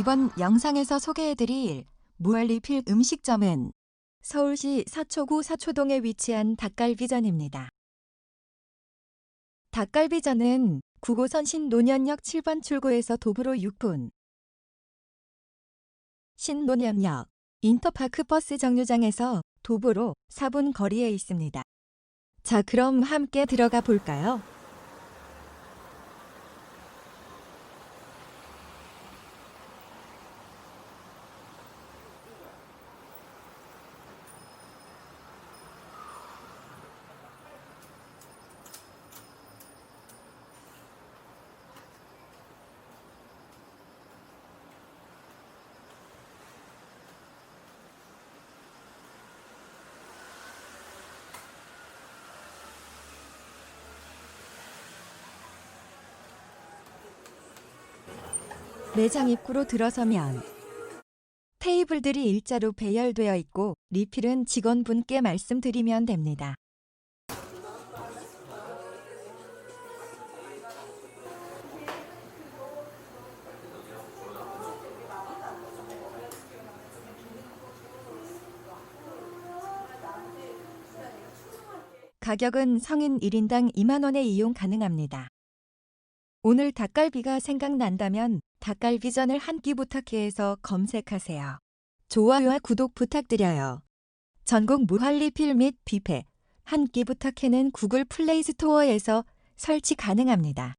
이번 영상에서 소개해드릴 무한리필 음식점은 서울시 서초구 서초동에 위치한 닭갈비전입니다. 닭갈비전은 9호선 신논현역 7번 출구에서 도보로 6분, 신논현역 인터파크 버스 정류장에서 도보로 4분 거리에 있습니다. 자, 그럼 함께 들어가 볼까요? 매장 입구로 들어서면 테이블들이 일자로 배열되어 있고 리필은 직원분께 말씀드리면 됩니다. 가격은 성인 1인당 2만 원에 이용 가능합니다. 오늘 닭갈비가 생각난다면 닭갈비전을 한 끼 부탁해에서 검색하세요. 좋아요와 구독 부탁드려요. 전국 무한리필 및 뷔페 한 끼 부탁해는 구글 플레이 스토어에서 설치 가능합니다.